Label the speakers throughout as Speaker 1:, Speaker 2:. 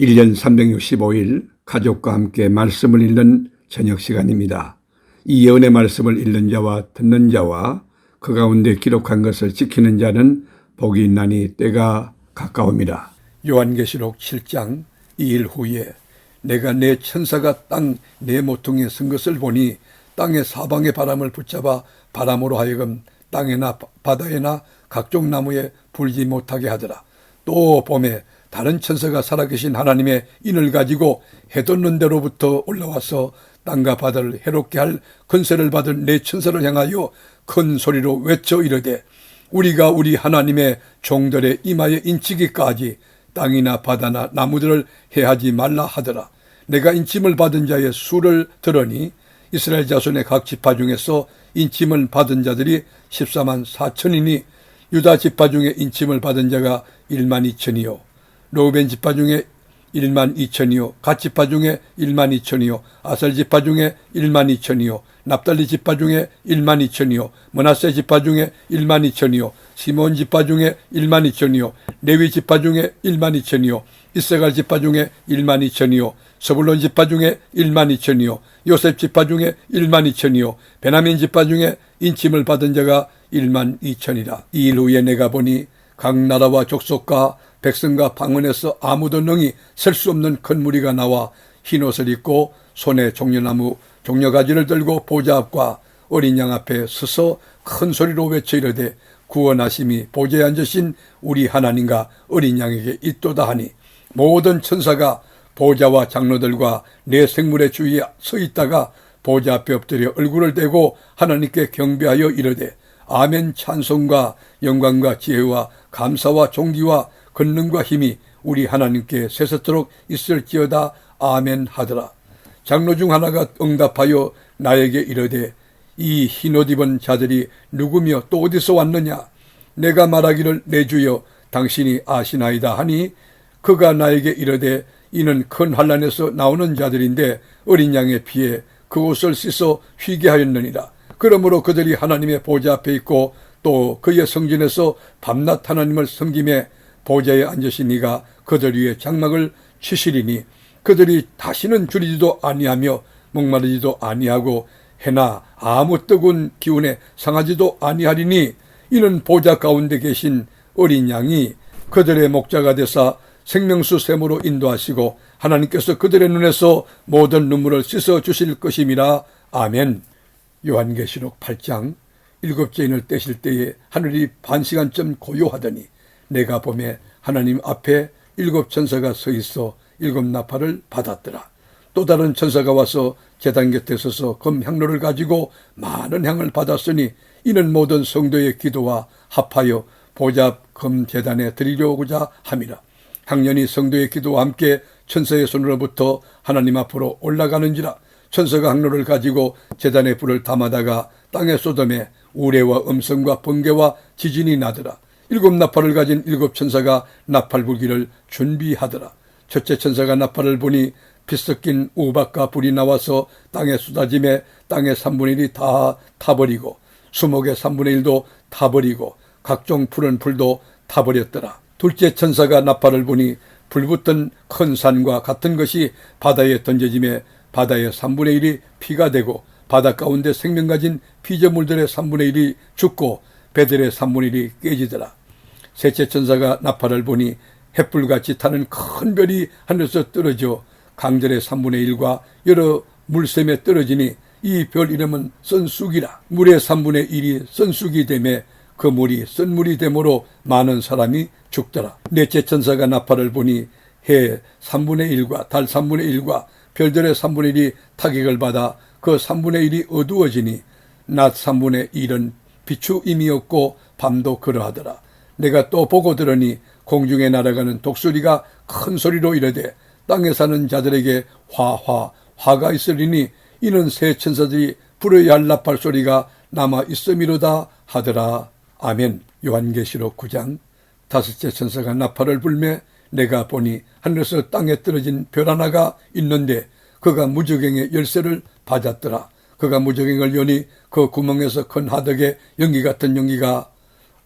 Speaker 1: 1년 365일 가족과 함께 말씀을 읽는 저녁 시간입니다. 이 예언의 말씀을 읽는 자와 듣는 자와 그 가운데 기록한 것을 지키는 자는 복이 있나니 때가 가까웁니다. 요한계시록 7장 2일 후에 내가 내 천사가 땅 내 모퉁이에 쓴 것을 보니 땅의 사방의 바람을 붙잡아 바람으로 하여금 땅에나 바다에나 각종 나무에 불지 못하게 하더라. 또 봄에 다른 천사가 살아계신 하나님의 인을 가지고 해돋는 데로부터 올라와서 땅과 바다를 해롭게 할 권세를 받은 내 천사를 향하여 큰 소리로 외쳐 이르되 우리가 우리 하나님의 종들의 이마에 인치기까지 땅이나 바다나 나무들을 해하지 말라 하더라. 내가 인침을 받은 자의 수를 들으니 이스라엘 자손의 각 지파 중에서 인침을 받은 자들이 14만 4천이니 유다 지파 중에 인침을 받은 자가 1만 2천이요 로벤 지파 중에 1만 2천이요 갓 지파 중에 1만 2천이요 아살 지파 중에 1만 2천이요 납달리 지파 중에 1만 2천이요 머나세 지파 중에 1만 2천이요 시몬 지파 중에 1만 2천이요 레위 지파 중에 1만 2천이요 이세갈 지파 중에 1만 2천이요 서불론 지파 중에 1만 2천이요 요셉 지파 중에 1만 2천이요 베나민 지파 중에 인침을 받은 자가 1만 2천이라 이 일 후에 내가 보니 각 나라와 족속과 백성과 방언에서 아무도 능히 셀 수 없는 큰 무리가 나와 흰옷을 입고 손에 종려나무 종려가지를 들고 보좌 앞과 어린 양 앞에 서서 큰 소리로 외쳐 이르되 구원하심이 보좌에 앉으신 우리 하나님과 어린 양에게 있도다 하니 모든 천사가 보좌와 장로들과 내 생물의 주위에 서 있다가 보좌 앞에 엎드려 얼굴을 대고 하나님께 경배하여 이르되 아멘 찬송과 영광과 지혜와 감사와 존귀와 권능과 힘이 우리 하나님께 세세토록 있을지어다. 아멘 하더라. 장로 중 하나가 응답하여 나에게 이르되 이 흰옷 입은 자들이 누구며 또 어디서 왔느냐? 내가 말하기를 내 주여 당신이 아시나이다 하니 그가 나에게 이르되 이는 큰 환란에서 나오는 자들인데 어린 양의 피에 그 옷을 씻어 휘게 하였느니라. 그러므로 그들이 하나님의 보좌 앞에 있고 또 그의 성전에서 밤낮 하나님을 섬김에 보좌에 앉으신 이가 그들 위에 장막을 치시리니 그들이 다시는 줄이지도 아니하며 목마르지도 아니하고 해나 아무 뜨거운 기운에 상하지도 아니하리니 이는 보좌 가운데 계신 어린 양이 그들의 목자가 되사 생명수 샘으로 인도하시고 하나님께서 그들의 눈에서 모든 눈물을 씻어 주실 것임이라 아멘. 요한계시록 8장 일곱째 인을 떼실 때에 하늘이 반 시간쯤 고요하더니 내가 봄에 하나님 앞에 일곱 천사가 서 있어 일곱 나팔을 받았더라. 또 다른 천사가 와서 제단 곁에 서서 금 향로를 가지고 많은 향을 받았으니 이는 모든 성도의 기도와 합하여 보좌 금 제단에 드리려고자 함이라. 향년이 성도의 기도와 함께 천사의 손으로부터 하나님 앞으로 올라가는지라 천사가 항로를 가지고 제단의 불을 담아다가 땅에 쏟음에 우레와 음성과 번개와 지진이 나더라. 일곱 나팔을 가진 일곱 천사가 나팔 불기를 준비하더라. 첫째 천사가 나팔을 보니 피 섞인 우박과 불이 나와서 땅에 쏟아짐에 땅의 3분의 1이 다 타버리고 수목의 3분의 1도 타버리고 각종 푸른 풀도 타버렸더라. 둘째 천사가 나팔을 보니 불붙은 큰 산과 같은 것이 바다에 던져짐에 바다의 3분의 1이 피가 되고 바다 가운데 생명 가진 피조물들의 3분의 1이 죽고 배들의 3분의 1이 깨지더라. 셋째 천사가 나팔을 보니 햇불같이 타는 큰 별이 하늘에서 떨어져 강들의 3분의 1과 여러 물샘에 떨어지니 이 별 이름은 선쑥이라 물의 3분의 1이 선쑥이 되매 그 물이 쓴물이 되므로 많은 사람이 죽더라. 넷째 천사가 나팔을 보니 해 3분의 1과 달 3분의 1과 별들의 3분의 1이 타격을 받아 그 3분의 1이 어두워지니 낮 3분의 1은 비추임이 없고 밤도 그러하더라. 내가 또 보고 들으니 공중에 날아가는 독수리가 큰 소리로 이르되 땅에 사는 자들에게 화화 화가 있으리니 이는 새 천사들이 불어야 할 나팔 소리가 남아 있음이로다 하더라. 아멘. 요한계시록 9장 다섯째 천사가 나팔을 불매 내가 보니 하늘에서 땅에 떨어진 별 하나가 있는데 그가 무적행의 열쇠를 받았더라. 그가 무적행을 여니 그 구멍에서 큰 하덕에 연기 같은 연기가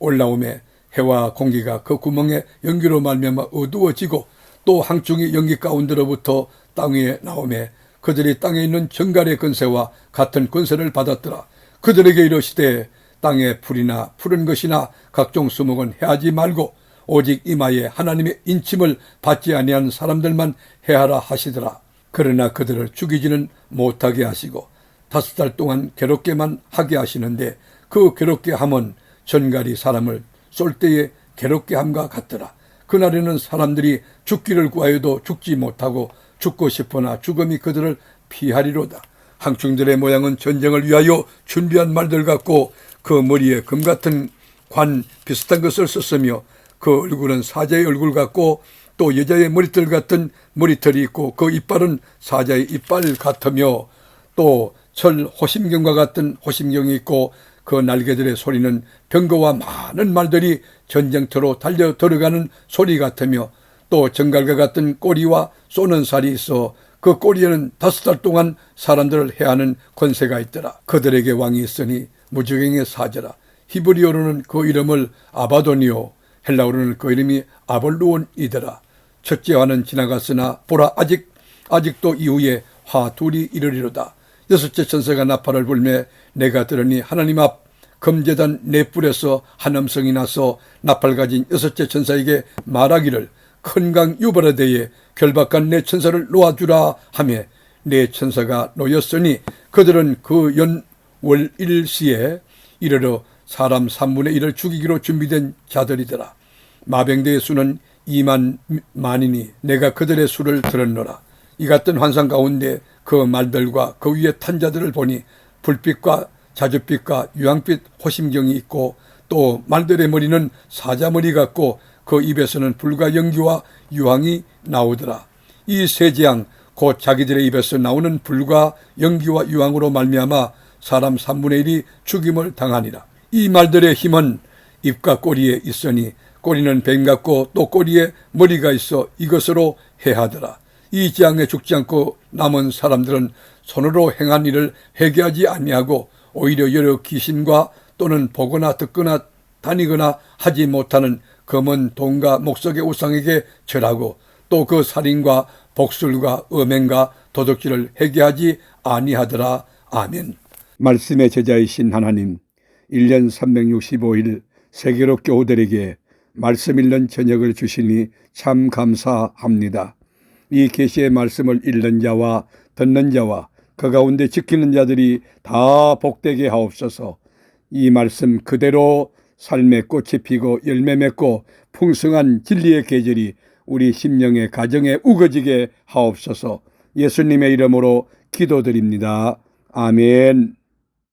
Speaker 1: 올라오매 해와 공기가 그 구멍에 연기로 말미암아 어두워지고 또 항중이 연기 가운데로부터 땅 위에 나오매 그들이 땅에 있는 정갈의 권세와 같은 권세를 받았더라. 그들에게 이르시되 땅에 풀이나 푸른 것이나 각종 수목은 해하지 말고 오직 이마에 하나님의 인침을 받지 아니한 사람들만 해하라 하시더라. 그러나 그들을 죽이지는 못하게 하시고 다섯 달 동안 괴롭게만 하게 하시는데 그 괴롭게 함은 전갈이 사람을 쏠 때에 괴롭게 함과 같더라. 그날에는 사람들이 죽기를 구하여도 죽지 못하고 죽고 싶으나 죽음이 그들을 피하리로다. 항충들의 모양은 전쟁을 위하여 준비한 말들 같고 그 머리에 금 같은 관 비슷한 것을 썼으며 그 얼굴은 사자의 얼굴 같고 또 여자의 머리털 같은 머리털이 있고 그 이빨은 사자의 이빨 같으며 또 철 호심경과 같은 호심경이 있고 그 날개들의 소리는 병거와 많은 말들이 전쟁터로 달려 들어가는 소리 같으며 또 정갈과 같은 꼬리와 쏘는 살이 있어 그 꼬리에는 다섯 달 동안 사람들을 해하는 권세가 있더라. 그들에게 왕이 있으니 무적행의 사자라. 히브리어로는 그 이름을 아바도니오, 헬라어로는 그 이름이 아볼루온이더라. 첫째 화는 지나갔으나 보라 아직 아직도 이후에 화 둘이 이르리로다. 여섯째 천사가 나팔을 불매 내가 들으니 하나님 앞 금재단 네 뿔에서 한 음성이 나서 나팔 가진 여섯째 천사에게 말하기를 큰 강 유바라데에 결박한 내 천사를 놓아주라 하며 내 천사가 놓였으니 그들은 그 연월 일시에 이르러 사람 3분의 1을 죽이기로 준비된 자들이더라. 마병대의 수는 2만 만이니 내가 그들의 수를 들었노라. 이 같은 환상 가운데 그 말들과 그 위에 탄 자들을 보니 불빛과 자줏빛과 유황빛 호심경이 있고 또 말들의 머리는 사자머리 같고 그 입에서는 불과 연기와 유황이 나오더라. 이 세 재앙 곧 자기들의 입에서 나오는 불과 연기와 유황으로 말미암아 사람 3분의 1이 죽임을 당하니라. 이 말들의 힘은 입과 꼬리에 있으니 꼬리는 뱀 같고 또 꼬리에 머리가 있어 이것으로 해하더라. 이 재앙에 죽지 않고 남은 사람들은 손으로 행한 일을 회개하지 아니하고 오히려 여러 귀신과 또는 보거나 듣거나 다니거나 하지 못하는 검은 돈과 목석의 우상에게 절하고 또 그 살인과 복술과 음행과 도둑질을 회개하지 아니하더라. 아멘. 말씀의 제자이신 하나님, 1년 365일 세계로 교우들에게 말씀 읽는 저녁을 주시니 참 감사합니다. 이 계시의 말씀을 읽는 자와 듣는 자와 그 가운데 지키는 자들이 다 복되게 하옵소서. 이 말씀 그대로 삶의 꽃이 피고 열매 맺고 풍성한 진리의 계절이 우리 심령의 가정에 우거지게 하옵소서. 예수님의 이름으로 기도드립니다. 아멘.